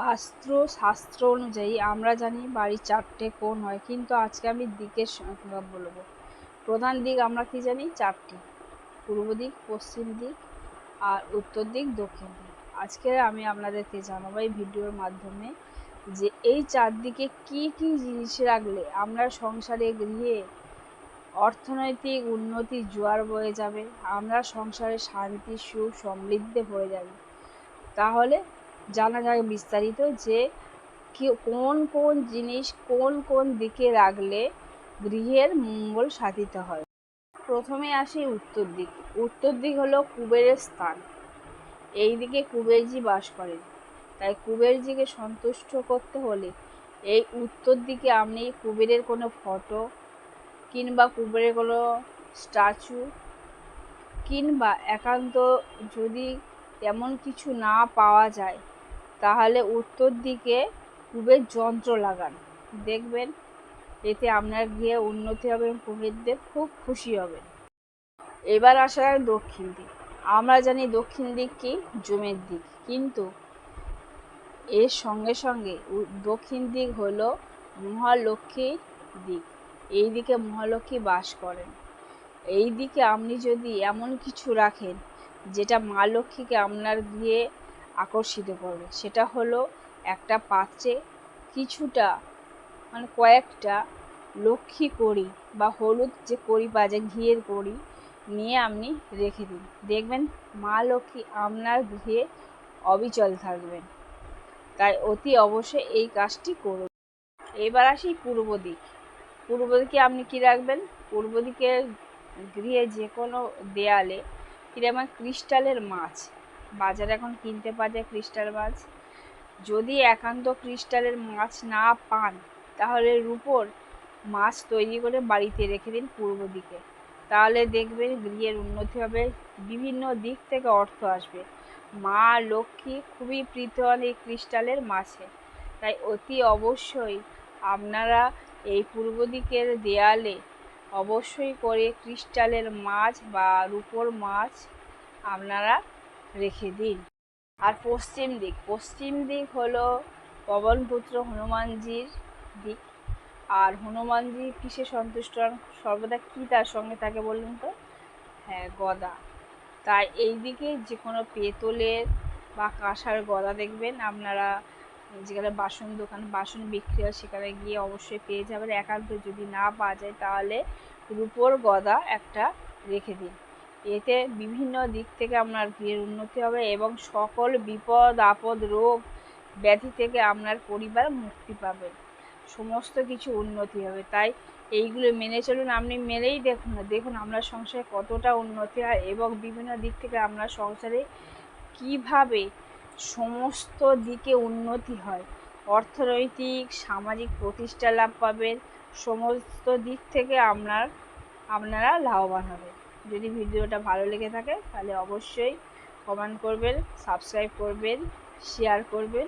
বাস্তু শাস্ত্র অনুযায়ী আমরা জানি বাড়ির চারটে কোণ হয়, কিন্তু আজকে আমি দিকের সংখ্যা বলব। প্রধান দিক আমরা কি জানি? চারটি। পূর্ব দিক, পশ্চিম দিক আর উত্তর দিক, দক্ষিণ দিক। আজকে আমি আপনাদেরকে জানাব এই ভিডিওর মাধ্যমে যে এই চারদিকে কি কি জিনিস রাখলে আমরা সংসারে গৃহে অর্থনৈতিক উন্নতি জোয়ার বয়ে যাবে, আমরা সংসারে শান্তি, সুখ, সমৃদ্ধি হয়ে যাবে। তাহলে জানা যায় বিস্তারিত যে কোন কোন জিনিস কোন কোন দিকে রাখলে গৃহের মঙ্গল সাধিত হয়? প্রথমে আসি উত্তর দিক। উত্তর দিক হলো কুবেরের স্থান। এই দিকে কুবেরজি বাস করেন। তাই কুবেরজিকে সন্তুষ্ট করতে হলে এই উত্তর দিকে আপনি কুবেরের কোনো ফটো কিংবা কুবেরের কোনো স্ট্যাচু কিংবা একান্ত যদি তেমন কিছু না পাওয়া যায়, তাহলে উত্তর দিকে কুবের যন্ত্র লাগান। দেখবেন, এতে আপনার গিয়ে উন্নতি হবে এবং কুবেরদেব খুব খুশি হবেন এবার আসা হয় দক্ষিণ দিক। আমরা জানি দক্ষিণ দিক কি? জমের দিক। কিন্তু এর সঙ্গে সঙ্গে দক্ষিণ দিক হলো মহালক্ষ্মীর দিক। এই দিকে মহালক্ষ্মী বাস করেন। এই দিকে আপনি যদি এমন কিছু রাখেন যেটা মা লক্ষ্মীকে আপনার গৃহে আকর্ষিত করবে। সেটা হলো একটা পাত্রে কিছুটা মানে কয়েকটা লক্ষ্মী করি বা হলুদ যে পাওয়া যায় ঘিয়ের করি নিয়ে আপনি রেখে দিন। দেখবেন মা লক্ষ্মী আপনার গৃহে অবিচল থাকবেন। তাই অতি অবশ্যই এই কাজটি করুন। এবার আসি পূর্ব দিক। পূর্ব দিকে আপনি কি রাখবেন? পূর্ব দিকে গৃহে যে কোনো দেয়ালে কীরকম ক্রিস্টালের মাছ। বাজারে এখন কিনতে পাওয়া যায় ক্রিস্টাল মাছ। যদি একান্ত ক্রিস্টালের মাছ না পান, তাহলে রূপোর মাছ তৈরি করে বাড়িতে রেখে দিন পূর্ব দিকে। তাহলে দেখবেন গৃহের উন্নতি হবে, বিভিন্ন দিক থেকে অর্থ আসবে। মা লক্ষ্মী খুবই প্রীত হন এই ক্রিস্টালের মাছে। তাই অতি অবশ্যই আপনারা এই পূর্ব দিকের দেয়ালে অবশ্যই করে ক্রিস্টালের মাছ বা রূপোর মাছ আপনারা রেখে দিন। আর পশ্চিম দিক পশ্চিম দিক হলো পবনপুত্র হনুমানজির দিক। আর হনুমানজি কিসে সন্তুষ্ট? সর্বদা কী তার সঙ্গে থাকে বলুন তো? হ্যাঁ গদা। তাই এই দিকে যে কোনো পেতলের বা কাঁসার গদা দেখবেন, আপনারা যেখানে বাসন দোকান, বাসন বিক্রি হয় সেখানে গিয়ে অবশ্যই পেয়ে যাবেন। একান্ত যদি না পাওয়া যায় তাহলে রূপোর গদা একটা রেখে দিন। এতে বিভিন্ন দিক থেকে আপনার গৃহের উন্নতি হবে এবং সকল বিপদ, আপদ, রোগ ব্যাধি থেকে আপনার পরিবার মুক্তি পাবে। সমস্ত কিছু উন্নতি হবে। তাই এইগুলো মেনে চলুন। আপনি মেনেই দেখুন না দেখুন আপনার সংসারে কতটা উন্নতি হয় এবং বিভিন্ন দিক থেকে আপনার সংসারে কীভাবে সমস্ত দিকে উন্নতি হয়। অর্থনৈতিক, সামাজিক প্রতিষ্ঠা লাভ পাবেন। সমস্ত দিক থেকে আপনার, আপনারা লাভবান হবেন। যদি ভিডিওটা ভালো লেগে থাকে, তাহলে অবশ্যই কমেন্ট করবেন সাবস্ক্রাইব করবেন শেয়ার করবেন।